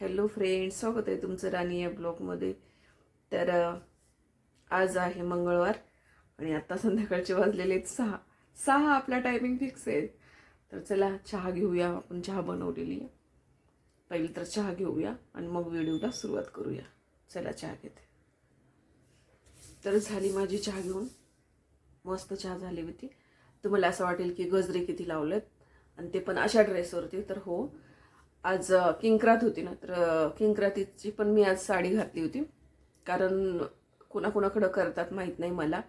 Hello friends स्वागत आहे तुमचं राणी या ब्लॉगमध्ये. तर आज आहे मंगळवार आणि आत्ता संध्याकाळचे वाजलेले आहेत सहा. सहा आपला टायमिंग फिक्स आहे. तर चला चहा घेऊया आपण चहा बनवलेली आहे. पहिले तर चहा घेऊया आणि मग व्हिडिओला सुरुवात करूया. चला चहा घेते. तर झाली माझी चहा घेऊन. मस्त चहा झाली होती. तुम्हाला असं वाटेल की गजरे किती लावलेत आणि ते पण अशा ड्रेसवरती तर हो आज किंक्रात होती ना तर किंक्रातीची पण मी आज साडी घातली होती. कारण कुणाकुणाकडं करतात माहीत नाही मला.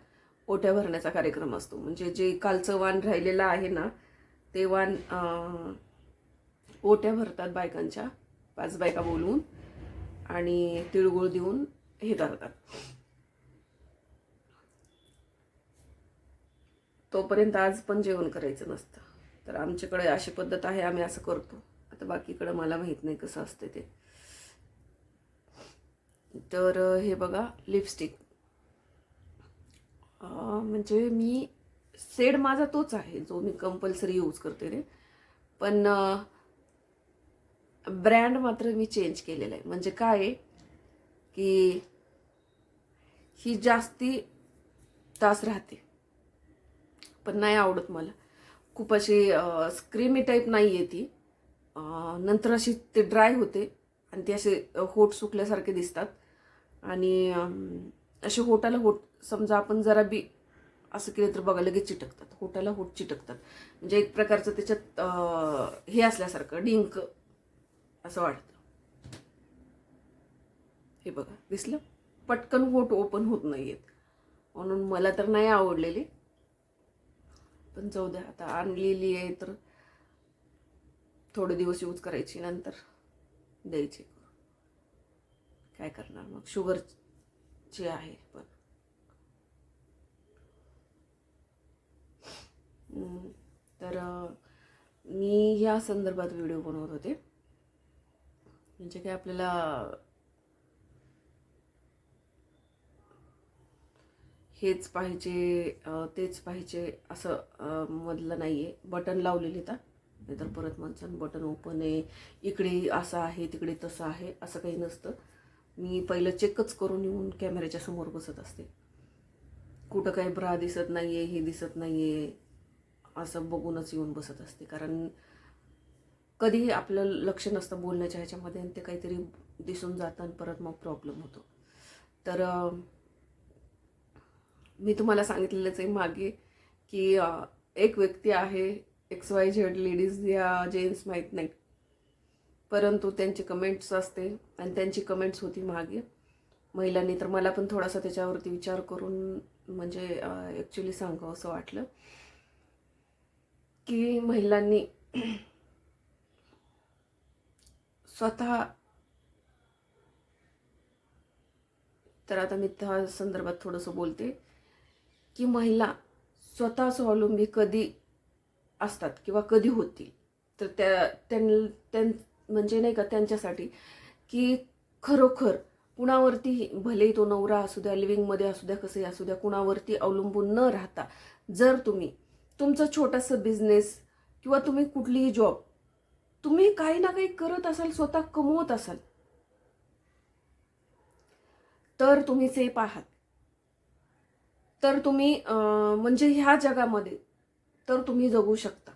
ओट्या भरण्याचा कार्यक्रम असतो. म्हणजे जे कालचं वाण राहिलेलं आहे ना ते वाण ओट्या भरतात बायकांच्या पाच बायका बोलवून आणि तिळगुळ देऊन हे करतात. तोपर्यंत आज पण जेवण करायचं नसतं. तर आमच्याकडे अशी पद्धत आहे आम्ही असं करतो. आता बाकीकडं मला माहीत नाही कसं असतं ते. तर हे बघा लिपस्टिक म्हणजे मी सेड माझा तोच आहे जो मी कंपल्सरी यूज करते रे. पण ब्रँड मात्र मी चेंज केलेला आहे. म्हणजे काय आहे की ही जास्ती तास राहते. पण नाही आवडत मला. खूप अशी स्क्रीमी टाईप नाही आहे ती. नंतर अशी ते ड्राय होते आणि ते असे होट होठ सुकल्यासारखे दिसतात. आणि असे होटाला होट समजा आपण जरा बी असं केलं तर बघा लगेच चिटकतात. होटाला होट चिटकतात. म्हणजे एक प्रकारचं त्याच्यात हे असल्यासारखं डिंक असं वाटतं हे बघा दिसलं? पटकन होट ओपन होत नाहीयेत. म्हणून मला तर नाही आवडलेली. पण जाऊ द्या आता आणलेली आहे तर थोडे दिवस यूज करायची नंतर द्यायची. काय करणार मग? शुगरची आहे पण. तर मी या संदर्भात व्हिडिओ बनवत होते. म्हणजे काय आपल्याला हेच पाहिजे तेच पाहिजे असं मधलं नाही आहे बटन लावलेले तर. नाहीतर परत माणसानं बटन ओपन आहे इकडे असं आहे तिकडे तसं आहे असं काही नसतं. मी पहिलं चेकच करून येऊन कॅमेऱ्याच्या समोर बसत असते. कुठं काही ब्रा दिसत नाही आहे हे दिसत नाही आहे असं बघूनच येऊन बसत असते. कारण कधीही आपलं लक्ष नसतं बोलण्याच्या ह्याच्यामध्ये आणि ते काहीतरी दिसून जातं आणि परत मग प्रॉब्लेम होतो. तर मी तुम्हाला सांगितलेलंच आहे मागे की एक व्यक्ती आहे एक्स वाय झेड लेडीज या जेंट्स माहीत नाही परंतु त्यांचे कमेंट्स असते आणि त्यांची कमेंट्स होती मागे. महिलांनी तर मला पण थोडासा त्याच्यावरती विचार करून म्हणजे ॲक्च्युली सांगावं असं वाटलं. की महिलांनी स्वतः तर आता मी त्या संदर्भात थोडंसं बोलते की महिला स्वतः स्वावलंबी कधी असतात किंवा कधी होतील. तर त्या त्यां त्यां म्हणजे नाही का त्यांच्यासाठी की खरोखर कुणावरती भले तो नवरा असू द्या लिव्हिंगमध्ये असू द्या कसंही असू द्या कुणावरती अवलंबून न राहता जर तुम्ही तुमचं छोटासा बिझनेस किंवा तुम्ही कुठलीही जॉब तुम्ही काही ना काही करत असाल स्वतः कमवत असाल तर तुम्ही सेफ आहात. तर तुम्ही म्हणजे ह्या जगामध्ये तर तुम्ही जगू शकता.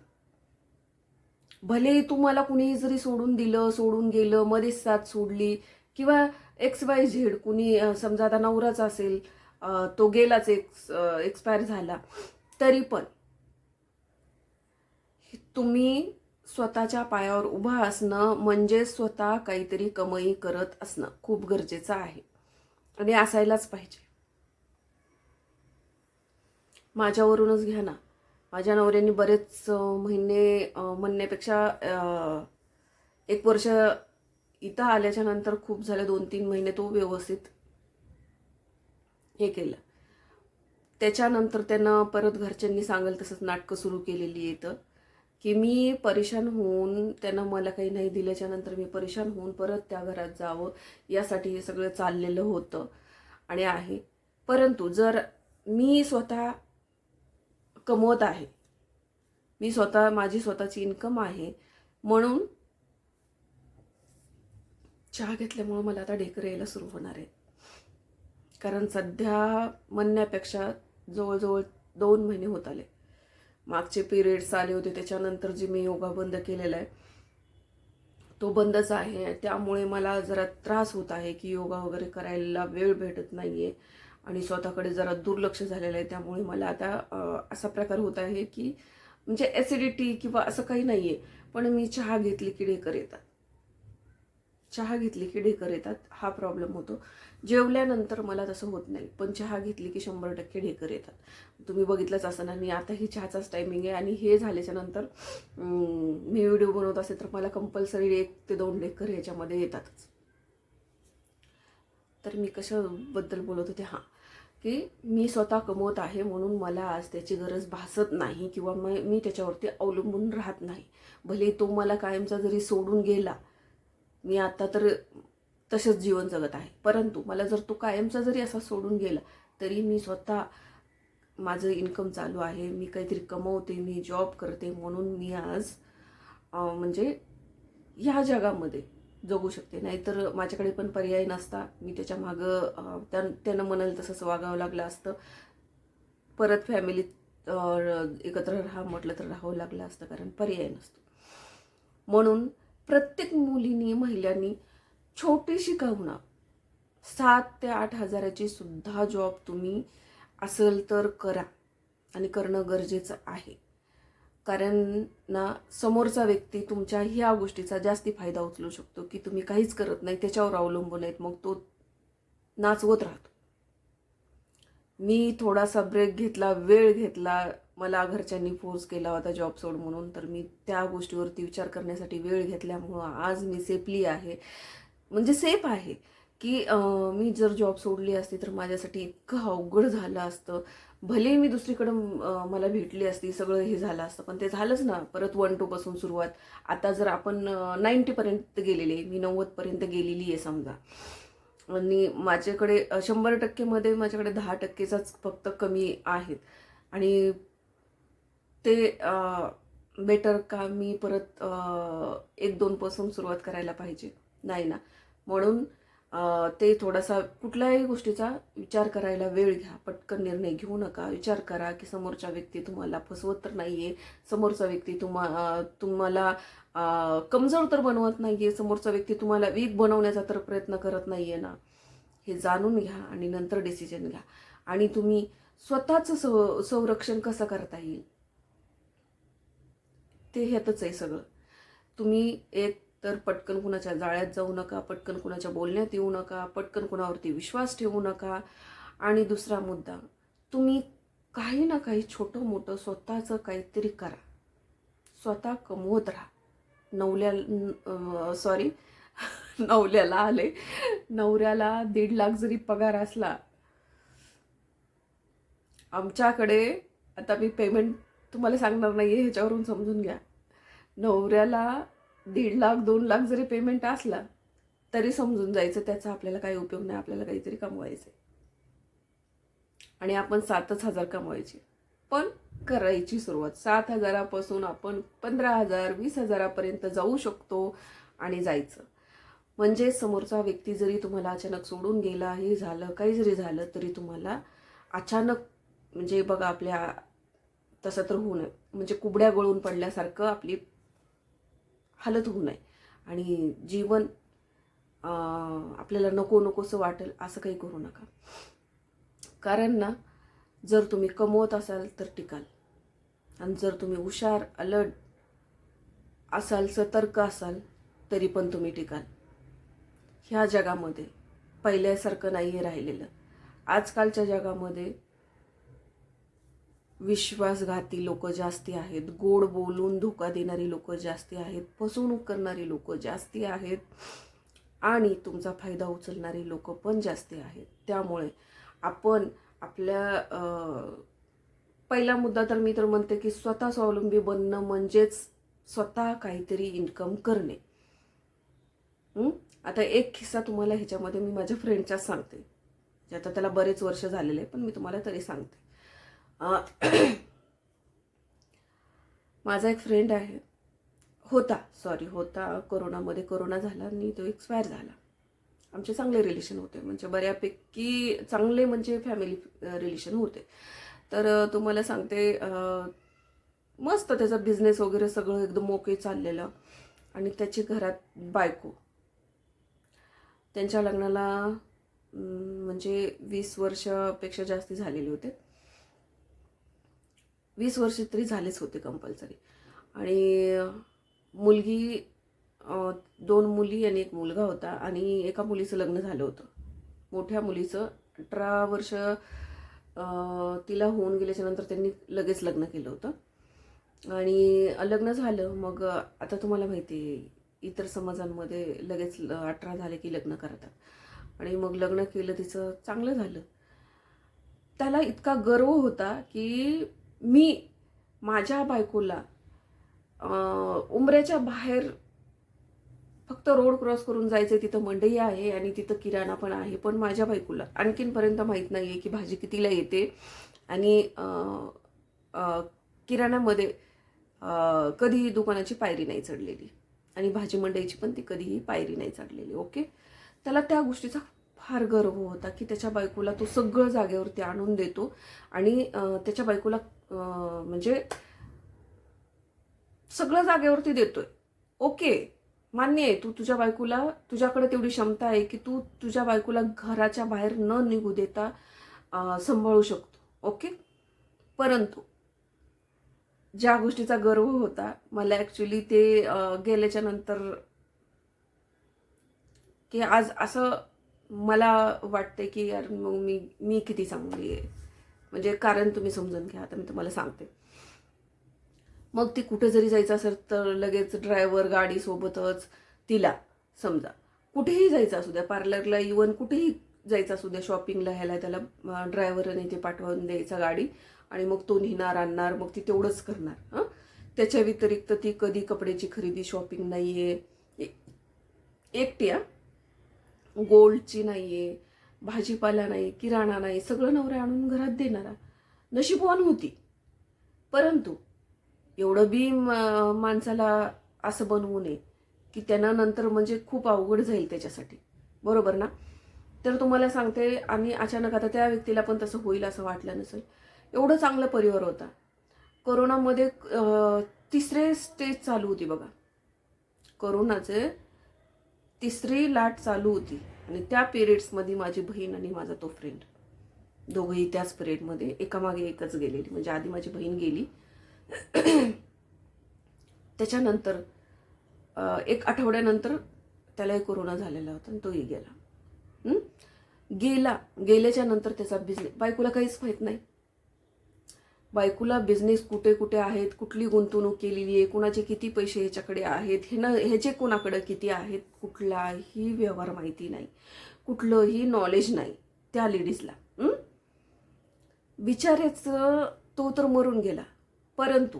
भलेही तुम्हाला कुणीही जरी सोडून दिलं सोडून गेलं मध्येच साथ सोडली किंवा एक्स वाय झेड कुणी समजा आता नवराच असेल तो गेलाच एक्स एक्सपायर झाला तरी पण तुम्ही स्वतःच्या पायावर उभा असणं म्हणजे स्वतः काहीतरी कमाई करत असणं खूप गरजेचं आहे. आणि असायलाच पाहिजे. माझ्यावरूनच घ्या ना. माझ्या नवऱ्याने बरेच महिने म्हणण्यापेक्षा एक वर्ष इथं आल्याच्यानंतर खूप झाले. दोन तीन महिने तो व्यवस्थित हे केलं. त्याच्यानंतर त्यांना परत घरच्यांनी सांगेल तसंच नाटकं सुरू केलेली येतं की मी परेशान होऊन त्यांना मला काही नाही दिल्याच्या नंतर मी परेशान होऊन परत त्या घरात जावं यासाठी हे सगळं चाललेलं होतं आणि आहे. परंतु जर मी स्वतः कमवत आहे. मी स्वतः माझी स्वतःची इन्कम आहे. म्हणून चहा घेतल्यामुळं मला आता ढेकर यायला सुरू होणार आहे. कारण सध्या म्हणण्यापेक्षा जवळजवळ दोन महिने होत आले. मागचे पिरियड्स आले होते त्याच्यानंतर जे मी योगा बंद केलेला आहे तो बंदच आहे. त्यामुळे मला जरा त्रास होत आहे की योगा वगैरे करायला वेळ भेटत नाही आहे आणि स्वतःकडे जरा दुर्लक्ष झालेलं आहे त्यामुळे मला आता असा प्रकार होत आहे की म्हणजे ॲसिडिटी किंवा असं काही नाही आहे पण मी चहा घेतली की ढेकर येतात. चहा घेतली की ढेकर येतात हा प्रॉब्लेम होतो. जेवल्यानंतर मला तसं होत नाही पण चहा घेतली की शंभर टक्के ढेकर येतात. तुम्ही बघितलंच असताना मी आता ही चहाचाच टायमिंग आहे आणि हे झाल्याच्यानंतर मी व्हिडिओ बनवत असेल तर मला कंपल्सरी एक ते दोन ढेकर ह्याच्यामध्ये येतातच. तर मी कशाबद्दल बोलत होते? हां. की मी स्वतः कमवत आहे म्हणून मला आज त्याची गरज भासत नाही किंवा मग मी त्याच्यावरती अवलंबून राहत नाही. भले तो मला कायमचा जरी सोडून गेला मी आत्ता तर तसंच जीवन जगत आहे. परंतु मला जर तो कायमचा जरी असा सोडून गेला तरी मी स्वतः माझं इन्कम चालू आहे मी काहीतरी कमवते मी जॉब करते म्हणून मी आज म्हणजे ह्या जगामध्ये जगू शकते. नाहीतर माझ्याकडे पण पर्याय नसता. मी त्याच्या मागं त्या त्यानं म्हणाल तसंच वागावं लागलं असतं. परत फॅमिलीत एकत्र राहा म्हटलं तर राहावं लागलं असतं कारण पर्याय नसतो. म्हणून प्रत्येक मुलीनी महिलांनी छोटीशी का सात ते आठ हजाराची सुद्धा जॉब तुम्ही असेल तर करा. आणि करणं गरजेचं आहे. कारण ना समोरचा व्यक्ती तुमच्या ह्या गोष्टीचा जास्ती फायदा उचलू शकतो की तुम्ही काहीच करत नाही त्याच्यावर अवलंबून आहेत मग तो नाचवत राहतो. मी थोडासा ब्रेक घेतला वेळ घेतला मला घरच्यांनी फोर्स केला होता जॉब सोड म्हणून तर मी त्या गोष्टीवरती विचार करण्यासाठी वेळ घेतल्यामुळं आज मी सेफली आहे. म्हणजे सेफ आहे की मी जर जॉब सोडली असती तर माझ्यासाठी इतकं अवघड झालं असतं. भले मी दुसरीकडं मला भेटली असती सगळं हे झालं असतं पण ते झालंच ना परत वन टू पासून सुरुवात. आता जर आपण नाईंटीपर्यंत गेलेले मी नव्वदपर्यंत गेलेली आहे समजा. आणि माझ्याकडे शंभर टक्केमध्ये माझ्याकडे दहा टक्केचाच फक्त कमी आहेत. आणि ते बेटर का मी परत एक दोनपासून सुरुवात करायला पाहिजे? नाही ना. म्हणून ते थोडासा कुठल्याही गोष्टीचा विचार करायला वेळ घ्या. पटकन निर्णय घेऊ नका. विचार करा की समोरचा व्यक्ती तुम्हाला फसवत तर नाही आहे समोरचा व्यक्ती तुम्हा तुम्हाला कमजोर तर बनवत नाही आहे समोरचा व्यक्ती तुम्हाला वीक बनवण्याचा तर प्रयत्न करत नाही आहे ना. हे जाणून घ्या आणि नंतर डिसिजन घ्या. आणि तुम्ही स्वतःचं सं संरक्षण कसं करता येईल? ते ह्यातच आहे सगळं. तुम्ही एक तर पटकन कुणाच्या जाळ्यात जाऊ नका पटकन कुणाच्या बोलण्यात येऊ नका पटकन कुणावरती विश्वास ठेवू नका. आणि दुसरा मुद्दा तुम्ही काही ना काही छोटं मोठं स्वतःचं काहीतरी करा. स्वतः कमवत राहा. नवल्या सॉरी नवल्याला आले. नवऱ्याला दीड लाख जरी पगार असला आमच्याकडे आता मी पेमेंट तुम्हाला सांगणार नाही आहे ह्याच्यावरून समजून घ्या. नवऱ्याला दीड लाख दोन लाख जरी पेमेंट असला तरी समजून जायचं त्याचा आपल्याला काही उपयोग नाही आपल्याला काहीतरी कमवायचं आणि आपण सातच हजार कमवायचे. पण करायची सुरुवात. सात हजारापासून आपण पंधरा हजार वीस हजारापर्यंत जाऊ शकतो आणि जायचं. म्हणजे समोरचा व्यक्ती जरी तुम्हाला अचानक सोडून गेला हे झालं काही जरी झालं तरी तुम्हाला अचानक म्हणजे बघा आपल्या तसं तर होऊ नये. म्हणजे कुबड्या गळून पडल्यासारखं आपली हालत होऊ नये. आणि जीवन आपल्याला नको नकोसं वाटेल असं काही करू नका. कारण ना जर तुम्ही कमवत असाल तर टिकाल. आणि जर तुम्ही हुशार अलर्ट असाल सतर्क असाल तरी पण तुम्ही टिकाल. ह्या जगामध्ये पहिल्यासारखं नाही आहे राहिलेलं. आजकालच्या जगामध्ये विश्वासघाती लोक जास्ती आहेत. गोड बोलून धोका देणारी लोक जास्ती आहेत. फसवणूक करणारी लोक जास्ती आहेत. आणि तुमचा फायदा उचलणारी लोक पण जास्ती आहेत. त्यामुळे आपण आपल्या पहिला मुद्दा तर मी तर म्हणते की स्वतः स्वावलंबी बनणं म्हणजेच स्वतः काहीतरी इन्कम करणे. आता एक किस्सा तुम्हाला ह्याच्यामध्ये मी माझ्या फ्रेंडच्याच सांगते. जे आता त्याला बरेच वर्ष झालेले आहे, पण मी तुम्हाला तरी सांगते. माझा एक फ्रेंड आहे. होता सॉरी होता कोरोनामध्ये कोरोना झाला आणि तो एक्सपायर झाला. आमचे चांगले रिलेशन होते. म्हणजे बऱ्यापैकी चांगले म्हणजे फॅमिली रिलेशन होते. तर तुम्हाला सांगते मस्त त्याचा बिझनेस वगैरे सगळं एकदम मोके चाललेलं. आणि त्याची घरात बायको. त्यांच्या लग्नाला म्हणजे वीस वर्षापेक्षा जास्ती झालेले होते. वीस वर्ष तरी झालेच होते कंपल्सरी आणि मुलगी दोन मुली आणि एक मुलगा होता आणि एका मुलीचं लग्न झालं होतं. मोठ्या मुलीचं अठरा वर्ष तिला होऊन गेल्याच्यानंतर त्यांनी लगेच लग्न केलं होतं. आणि लग्न झालं. मग आता तुम्हाला माहिती आहे इतर समाजांमध्ये लगेच अठरा झाले की लग्न करतात. आणि मग लग्न केलं तिचं चांगलं झालं. त्याला इतका गर्व होता की मी माझ्या बायकोला उमऱ्याच्या उंबऱ्याच्या बाहेर फक्त रोड क्रॉस करून जायचं तिथं मंडई आहे आणि तिथं किराणा पण आहे पण माझ्या बायकोला आणखीनपर्यंत माहीत नाही आहे की भाजी कितीला येते. आणि किराणामध्ये कधीही दुकानाची पायरी नाही चढलेली. आणि भाजी मंडईची पण ती कधीही पायरी नाही चढलेली ओके? त्याला त्या गोष्टीचा फार गर्व होता की त्याच्या बायकोला तो सगळं जागेवरती आणून देतो. आणि त्याच्या बायकोला म्हणजे सगळं जागेवरती देतोय. ओके मान्य आहे तू तुझ्या बायकोला तुझ्याकडे तेवढी क्षमता आहे की तू तुझ्या बायकोला घराच्या बाहेर न निघू देता सांभाळू शकतो. ओके? परंतु ज्या गोष्टीचा गर्व होता मला ॲक्च्युली ते गेल्याच्यानंतर की आज असं मला वाटते की यार मग मी मी किती चांगली आहे. म्हणजे कारण तुम्ही समजून घ्या आता मी तुम्हाला सांगते. मग ती कुठे जरी जायचं असेल तर लगेच ड्रायव्हर गाडीसोबतच तिला समजा. कुठेही जायचं असू द्या पार्लरला इवन कुठेही जायचं असू द्या शॉपिंगला ह्याला त्याला ड्रायव्हरने ते पाठवून द्यायचा गाडी आणि मग तो नेणार आणणार मग ती तेवढंच करणार हां? त्याच्या व्यतिरिक्त ती कधी कपड्याची खरेदी शॉपिंग नाही आहे एकटी गोल्डची नाही आहे भाजीपाला नाही किराणा नाही सगळं नवरा आणून घरात देणारा. नशीबवान होती. परंतु एवढं बी माणसाला असं बनवू नये की त्यांना नंतर म्हणजे खूप अवघड जाईल त्याच्यासाठी. बरोबर ना? तर तुम्हाला सांगते आणि अचानक आता त्या व्यक्तीला पण तसं होईल असं वाटलं नसेल. एवढं चांगलं परिवार होता. कोरोनामध्ये तिसरे स्टेज चालू होती बघा. करोनाचे तिसरी लाट चालू होती. आणि त्या पिरियड्समध्ये माझी बहीण आणि माझा तो फ्रेंड दोघंही त्याच पिरियडमध्ये एकामागे एकच गेलेली. म्हणजे आधी माझी बहीण गेली. त्याच्यानंतर एक आठवड्यानंतर त्यालाही कोरोना झालेला होता आणि तोही गेला. गेला. गेल्याच्यानंतर त्याचा बिझनेस बायकोला काहीच माहीत नाही. बायकोला बिझनेस कुठे कुठे आहेत कुठली गुंतवणूक केलेली आहे कुणाचे किती पैसे ह्याच्याकडे आहेत हे न ह्याचे कोणाकडे किती आहेत कुठलाही व्यवहार माहिती नाही. कुठलंही नॉलेज नाही त्या लेडीजला विचारायचं तो तर मरून गेला. परंतु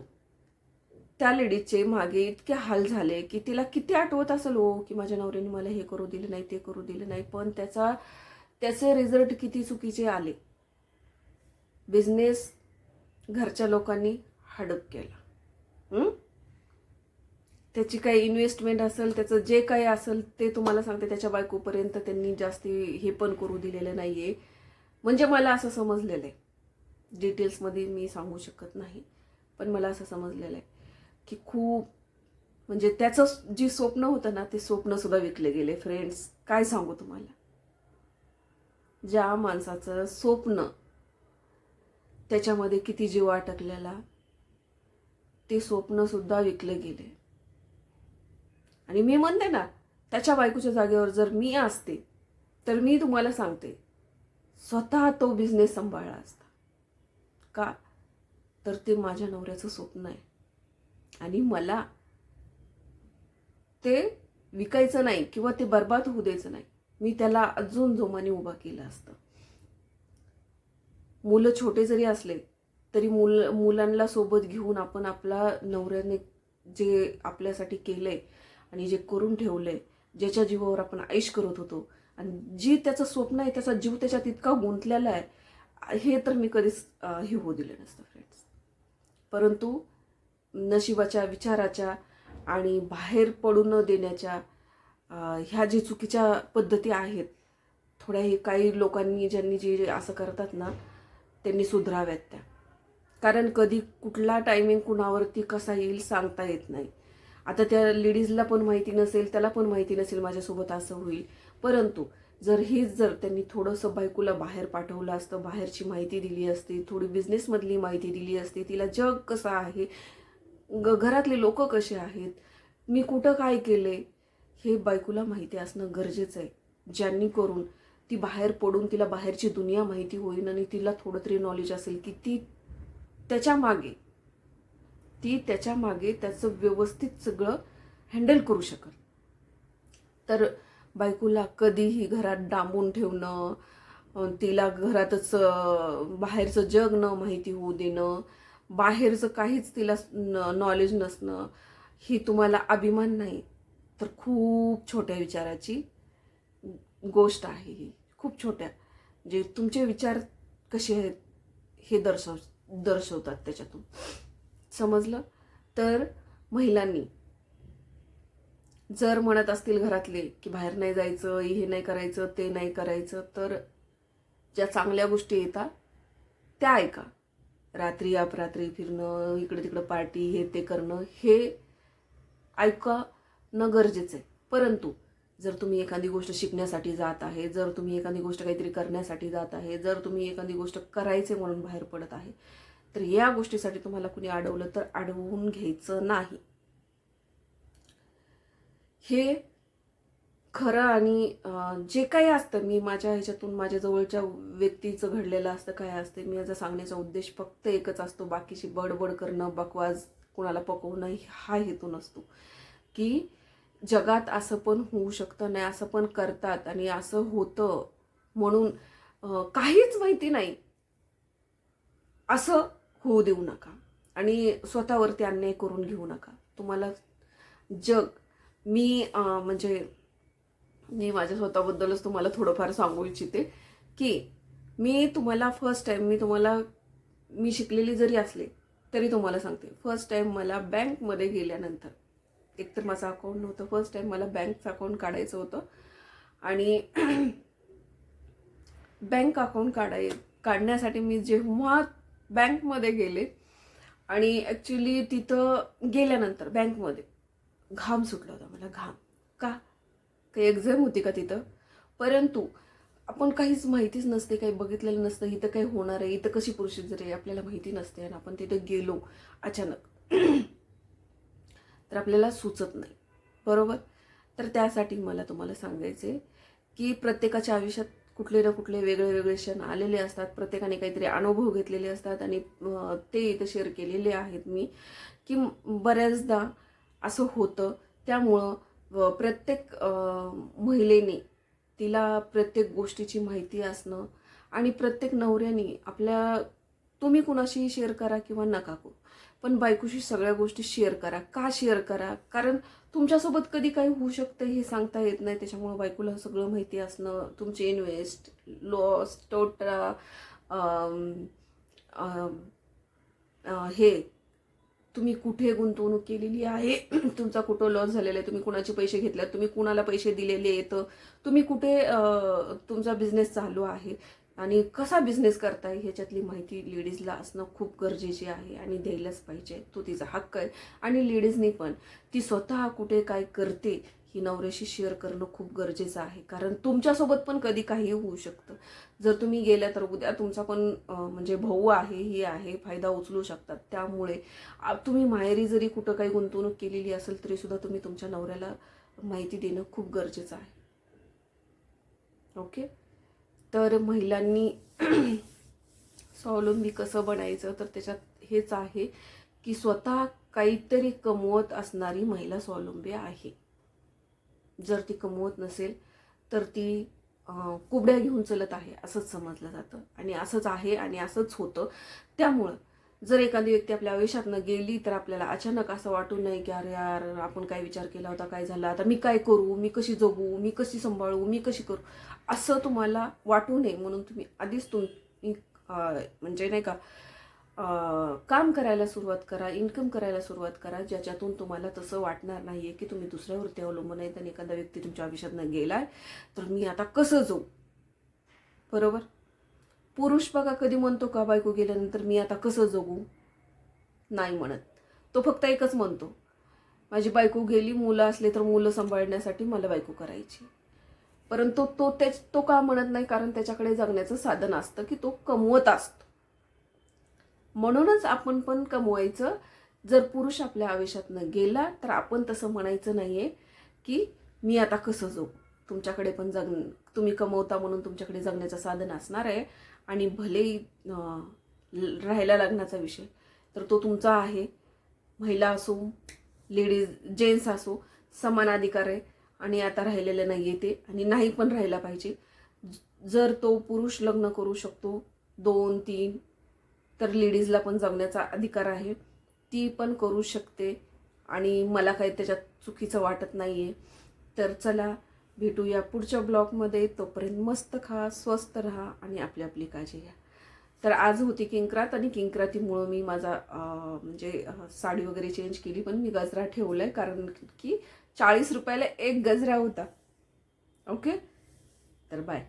त्या लेडीजचे मागे इतके हाल झाले की तिला किती आठवत असेल हो की माझ्या नवऱ्याने मला हे करू दिलं नाही ते करू दिलं नाही. पण त्याचा त्याचे रिझल्ट किती चुकीचे आले. बिझनेस घरच्या लोकांनी हडप केला. त्याची काही इन्व्हेस्टमेंट असेल त्याचं जे काही असेल ते तुम्हाला सांगते त्याच्या बायकोपर्यंत त्यांनी जास्ती हे पण करू दिलेलं नाही आहे म्हणजे मला असं समजलेलं आहे. डिटेल्समध्ये मी सांगू शकत नाही पण मला असं समजलेलं आहे की खूप म्हणजे त्याचं जी स्वप्न होतं ना ते स्वप्नसुद्धा विकले गेले. फ्रेंड्स काय सांगू तुम्हाला? ज्या माणसाचं स्वप्न त्याच्यामध्ये किती जीव अटकलेला? ते स्वप्न सुद्धा विकले गेले. आणि मी म्हणते ना त्याच्या बायकोच्या जागेवर जर मी असते तर मी तुम्हाला सांगते स्वतः तो बिझनेस सांभाळला असता. का? तर ते माझ्या नवऱ्याचं स्वप्न आहे. आणि मला ते विकायचं नाही किंवा ते बर्बाद होऊ द्यायचं नाही. मी त्याला अजून जोमाने उभा केलं असतं. मुलं छोटे जरी असले तरी मुल मुलांना सोबत घेऊन आपण आपला नवऱ्याने जे आपल्यासाठी केलं आहे आणि जे करून ठेवलंय ज्याच्या जीवावर आपण ऐश करत होतो आणि जी त्याचं स्वप्न आहे त्याचा जीव त्याच्यात इतका गुंतलेला आहे हे तर मी कधीच हे होऊ दिलं नसतं फ्रेंड्स परंतु नशिबाच्या विचाराच्या आणि बाहेर पडू न देण्याच्या ह्या जे चुकीच्या पद्धती आहेत थोड्या हे काही लोकांनी ज्यांनी जे असं करतात ना त्यांनी सुधराव्यात त्या. कारण कधी कुठला टायमिंग कुणावरती कसा येईल सांगता येत नाही. आता त्या लेडीजला पण माहिती नसेल त्याला पण माहिती नसेल माझ्यासोबत असं होईल. परंतु जर हेच जर त्यांनी थोडंसं बायकोला बाहेर पाठवलं असतं बाहेरची माहिती दिली असती थोडी बिझनेसमधली माहिती दिली असती तिला जग कसं आहे ग घरातले लोक कसे आहेत मी कुठं काय केले हे बायकोला माहिती असणं गरजेचं आहे. ज्यांनी करून ती बाहेर पडून तिला बाहेरची दुनिया माहिती होईल आणि तिला थोडं तरी नॉलेज असेल की ती त्याच्यामागे ती त्याच्यामागे त्याचं व्यवस्थित सगळं हँडल करू शकल. तर बायकोला कधीही घरात डांबून ठेवणं तिला घरातच बाहेरचं जग न माहिती होऊ देणं बाहेरचं काहीच तिला नॉलेज नसणं ही तुम्हाला अभिमान नाही तर खूप छोट्या विचाराची गोष्ट आहे ही. खूप छोट्या. जे तुमचे विचार कसे आहेत हे दर्शव दर्शवतात त्याच्यातून. समजलं? तर महिलांनी जर म्हणत असतील घरातले की बाहेर नाही जायचं हे नाही करायचं ते नाही करायचं तर ज्या चांगल्या गोष्टी येतात त्या ऐका. रात्री अपरात्री फिरणं इकडे तिकडं पार्टी हे ते करणं हे ऐकणं गरजेचं आहे. परंतु जर तुम्ही एखादी गोष्ट शिकण्यासाठी जात आहे जर तुम्ही एखादी गोष्ट काहीतरी करण्यासाठी जात आहे जर तुम्ही एखादी गोष्ट करायचे म्हणून बाहेर पडत आहे तर या गोष्टीसाठी तुम्हाला कुणी अडवलं तर अडवून घ्यायचं नाही. हे खरं आणि जे काही असतं मी माझ्या ह्याच्यातून माझ्या जवळच्या व्यक्तीचं घडलेलं असतं काय असतं मी याचा सांगण्याचा उद्देश फक्त एकच असतो बाकीची बडबड करणं बकवास कुणाला पकवणं हा हेतू नसतो. की जगात असं पण होऊ शकतं नाही असं पण करतात आणि असं होतं म्हणून काहीच माहिती नाही. असं होऊ देऊ नका आणि स्वतःवरती अन्याय करून घेऊ नका. तुम्हाला जग मी म्हणजे मी माझ्या स्वतःबद्दलच तुम्हाला थोडंफार सांगू इच्छिते की मी तुम्हाला फर्स्ट टाईम मी तुम्हाला मी शिकलेली जरी असले तरी तुम्हाला सांगते. फर्स्ट टाईम मला बँकमध्ये गेल्यानंतर एकतर माझं अकाउंट नव्हतं. फर्स्ट टाईम मला बँकचं अकाउंट काढायचं होतं. आणि बँक अकाउंट काढाय काढण्यासाठी मी जेव्हा बँकमध्ये गेले आणि ॲक्च्युली तिथं गेल्यानंतर बँकमध्ये घाम सुटला होता. मला घाम. का? काही एक्झाम होती का तिथं? परंतु आपण काहीच माहितीच नसते काही बघितलेलं नसतं. इथं काही होणार आहे? इथं कशी प्रोसिजर आहे? आपल्याला माहिती नसते. आणि आपण तिथं गेलो अचानक. तर आपल्याला सुचत नाही. बरोबर? तर त्यासाठी मला तुम्हाला सांगायचे की प्रत्येकाच्या आयुष्यात कुठले ना कुठले वेगळे वेगळे क्षण आलेले असतात. प्रत्येकाने काहीतरी अनुभव घेतलेले असतात आणि ते इथं शेअर केलेले आहेत मी की बऱ्याचदा असं होतं. त्यामुळं प्रत्येक महिलेने तिला प्रत्येक गोष्टीची माहिती असणं आणि प्रत्येक नवऱ्याने आपल्या तुम्ही कुणाशी शेअर करा किंवा नका करू. पण बायकोशी सगळ्या गोष्टी शेअर करा. का शेअर करा? कारण तुमच्यासोबत कधी काही होऊ शकतं हे सांगता येत नाही. त्याच्यामुळं बायकोला सगळं माहिती असणं तुमचे इन्व्हेस्ट लॉस टोटा हे तुम्ही कुठे गुंतवणूक केलेली आहे? तुमचा कुठं लॉस झालेला आहे? तुम्ही कुणाचे पैसे घेतल्यात? तुम्ही कुणाला पैसे दिलेले आहेत? तुम्ही कुठे तुमचा बिझनेस चालू आहे? आणि कसा बिझनेस येईल ह्याच्यातली माहिती लेडीजला असणं खूप गरजेची आहे आणि द्यायलाच पाहिजे. तो तिचा हक्क आहे आणि लेडीजनी पण. ती स्वतः कुठे काय करते ही नवऱ्याशी शेअर करणं खूप गरजेचं आहे. कारण तुमच्यासोबत पण कधी काही होऊ शकतं. जर तुम्ही गेल्या तर उद्या तुमचा पण म्हणजे भाऊ आहे ही आहे फायदा उचलू शकतात. त्यामुळे तुम्ही माहेरी जरी कुठं काही गुंतवणूक केलेली असेल तरीसुद्धा तुम्ही तुमच्या नवऱ्याला माहिती देणं खूप गरजेचं आहे. ओके? तर महिलांनी स्वावलंबी कसं बनायचं? तर त्याच्यात हेच आहे की स्वतः काहीतरी कमवत असणारी महिला स्वावलंबी आहे. जर ती कमवत नसेल तर ती कुबड्या घेऊन चलत आहे असंच समजलं जातं. आणि असंच आहे आणि असंच होतं. त्यामुळं जर एखादी व्यक्ती आपल्या आयुष्यातनं गेली तर आपल्याला अचानक असं वाटू नये की अरे यार आपण काय विचार केला होता काय झाला? आता मी काय करू? मी कशी जगू? मी कशी सांभाळू? मी कशी करू? असं तुम्हाला वाटू नये म्हणून तुम्ही आधीच तुम्ही म्हणजे नाही का काम करायला सुरुवात करा इन्कम करायला सुरुवात करा ज्याच्यातून तुम्हाला तसं वाटणार नाही आहे की तुम्ही दुसऱ्यावरती अवलंबून आहेत आणि एखादा व्यक्ती तुमच्या आयुष्यातनं गेलाय तर मी आता कसं जाऊ बरोबर? पुरुष बघा कधी म्हणतो का बायको गेल्यानंतर मी आता कसं जगू? नाही म्हणत. तो फक्त एकच म्हणतो माझी बायको गेली मुलं असले तर मुलं सांभाळण्यासाठी मला बायको करायची. परंतु तो त्याच तो का म्हणत नाही? कारण त्याच्याकडे जगण्याचं साधन असतं की तो कमवत असतो. म्हणूनच आपण पण कमवायचं. जर पुरुष आपल्या आयुष्यातनं गेला तर आपण तसं म्हणायचं नाहीये की मी आता कसं जगू? तुमच्याकडे पण जग तुम्ही कमवता म्हणून तुमच्याकडे जगण्याचं साधन असणार आहे. आणि भलेही राहायला लग्नाचा विषय तर तो तुमचा आहे. महिला असो लेडीज जेंट्स असो समान अधिकार आहे आणि आता राहिलेलं नाही आहे ते आणि नाही पण राहायला पाहिजे. जर तो पुरुष लग्न करू शकतो दोन तीन तर लेडीजला पण जगण्याचा अधिकार आहे. ती पण करू शकते आणि मला काही त्याच्यात चुकीचं वाटत नाही आहे तर चला भेटूया पुढच्या ब्लॉगमध्ये. तोपर्यंत मस्त खा स्वस्त राहा आणि आपली आपली काळजी घ्या. तर आज होती किंक्रात आणि किंक्रातीमुळं मी माझा म्हणजे साडी वगैरे चेंज केली पण मी गजरा ठेवलाय कारण की चाळीस रुपयाला एक गजरा होता. ओके तर बाय